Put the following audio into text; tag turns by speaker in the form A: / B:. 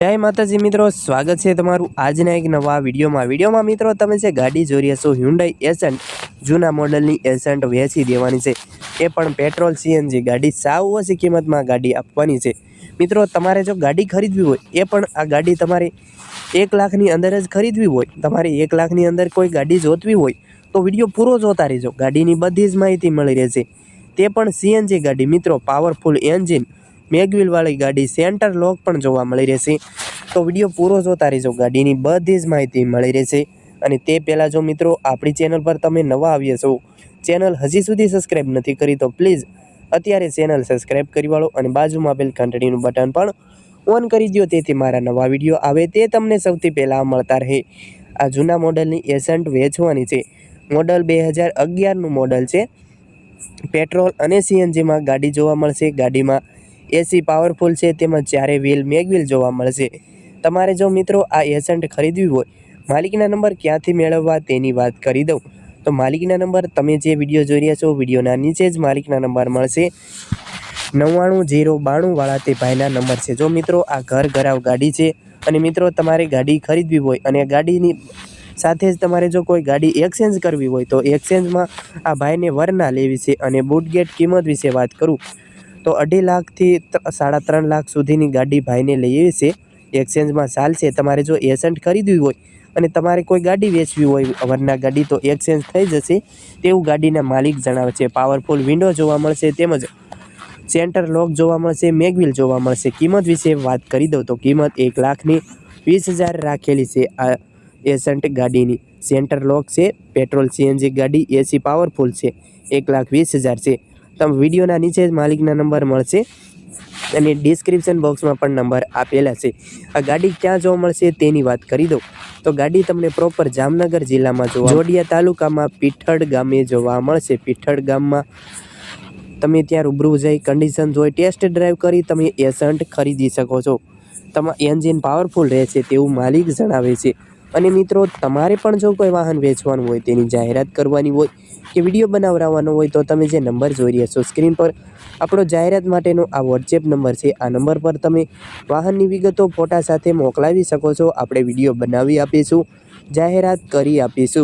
A: જય માતાજી મિત્રો, સ્વાગત છે તમારું આજના એક નવા વિડીયોમાં. વિડીયોમાં મિત્રો, તમે જે ગાડી જોઈ રહ્યા છો હ્યુન્ડાઈ એસન્ટ જૂના મોડલની એસન્ટ વેચી દેવાની છે. એ પણ પેટ્રોલ સીએનજી ગાડી, સાવ ઓછી કિંમતમાં ગાડી આપવાની છે. મિત્રો, તમારે જો ગાડી ખરીદવી હોય, એ પણ આ ગાડી તમારે એક લાખની અંદર જ ખરીદવી હોય. તમારે એક લાખની અંદર કોઈ ગાડી જોતવી હોય, તો વીડિયો પૂરો જોતા રહેજો. ગાડીની બધી જ માહિતી મળી રહેશે. તે પણ સીએનજી ગાડી, મિત્રો પાવરફુલ એન્જિન મેગવિલવાળી ગાડી સેન્ટર લોક પણ જોવા મળી રહેશે. તો વીડિયો પૂરો જોતા રહેજો. ગાડીની બધી જ માહિતી મળી રહેશે. અને તે પહેલાં જો મિત્રો, આપણી ચેનલ પર તમે નવા આવ્યા છો, ચેનલ હજી સુધી સબસ્ક્રાઈબ નથી કરી, તો પ્લીઝ અત્યારે ચેનલ સબસ્ક્રાઈબ કરી વાળો અને બાજુમાં આપેલ ઘંટડીનું બટન પણ ઓન કરી દો તેથી મારા નવા વીડિયો આવે તે તમને સૌથી પહેલાં મળતા રહે. આ જૂના મોડલની એસન્ટ વેચવાની છે. મોડલ બે હજાર અગિયારનું મોડલ છે. પેટ્રોલ અને સીએનજીમાં ગાડી જોવા મળશે. ગાડીમાં એસી પાવરફુલ છે, તેમજ ચારે વ્હીલ મેગવ્હીલ જોવા મળશે. તમારે જો મિત્રો આ એસન્ટ ખરીદવી હોય, માલિકના નંબર ક્યાંથી મેળવવા તેની વાત કરી દઉં. તો માલિકના નંબર તમે જે વીડિયો જોઈ રહ્યા છો, વિડીયોના નીચે જ માલિકના નંબર મળશે. નવ્વાણું, જીરો બાણુંવાળા તે ભાઈના નંબર છે. જો મિત્રો આ ઘર ઘરાવ ગાડી છે અને મિત્રો તમારે ગાડી ખરીદવી હોય અને ગાડીની સાથે જ તમારે જો કોઈ ગાડી એક્સચેન્જ કરવી હોય, તો એક્સચેન્જમાં આ ભાઈને વરના લેવી છે અને બુટગેટ કિંમત વિશે વાત કરું. તો અઢી લાખથી સાડા ત્રણ લાખ સુધીની ગાડી ભાઈને લઈ છે. એક્સચેન્જમાં ચાલશે. તમારે જો એસન્ટ ખરીદવી હોય અને તમારે કોઈ ગાડી વેચવી હોય અવરના ગાડી, તો એક્સચેન્જ થઈ જશે. તેવું ગાડીના માલિક જણાવે છે. પાવરફુલ વિન્ડો જોવા મળશે તેમજ સેન્ટર લોક જોવા મળશે મેગવિલ જોવા મળશે. કિંમત વિશે વાત કરી દઉં તો કિંમત એક લાખની વીસ હજાર રાખેલી છે આ એસન્ટ ગાડીની. સેન્ટર લોક છે પેટ્રોલ સીએનજી ગાડી એસી પાવરફુલ છે. એક લાખ વીસ હજાર છે. તમે વિડીયોના નીચે જ માલિકના નંબર મળશે. અને ડિસ્ક્રિપ્શન બોક્સમાં પણ નંબર આપેલા છે. આ ગાડી ક્યાં જોવા મળશે તેની વાત કરી દઉં. તો ગાડી તમને પ્રોપર જામનગર જિલ્લામાં જોવા જોડિયા તાલુકામાં પીઠળ ગામે જોવા મળશે. પીઠળ ગામમાં તમે ત્યાં રૂબરૂ જઈ કન્ડિશન જોઈ ટેસ્ટ ડ્રાઈવ કરી તમે એસન્ટ ખરીદી શકો છો. તમા એન્જિન પાવરફુલ રહેશે તેવું માલિક જણાવે છે. અને મિત્રો, તમારે પણ જો કોઈ વાહન વેચવાનું હોય, તેની જાહેરાત કરવાની હોય કે વીડિયો બનાવડાવવાનો હોય, તો તમે જે નંબર જોઈ રહ્યા છો સ્ક્રીન પર, આપણો જાહેરાત માટેનો આ વોટ્સએપ નંબર છે. આ નંબર પર તમે વાહનની વિગતો ફોટા સાથે મોકલાવી શકો છો. આપણે વીડિયો બનાવી આપીશું, જાહેરાત કરી આપીશું.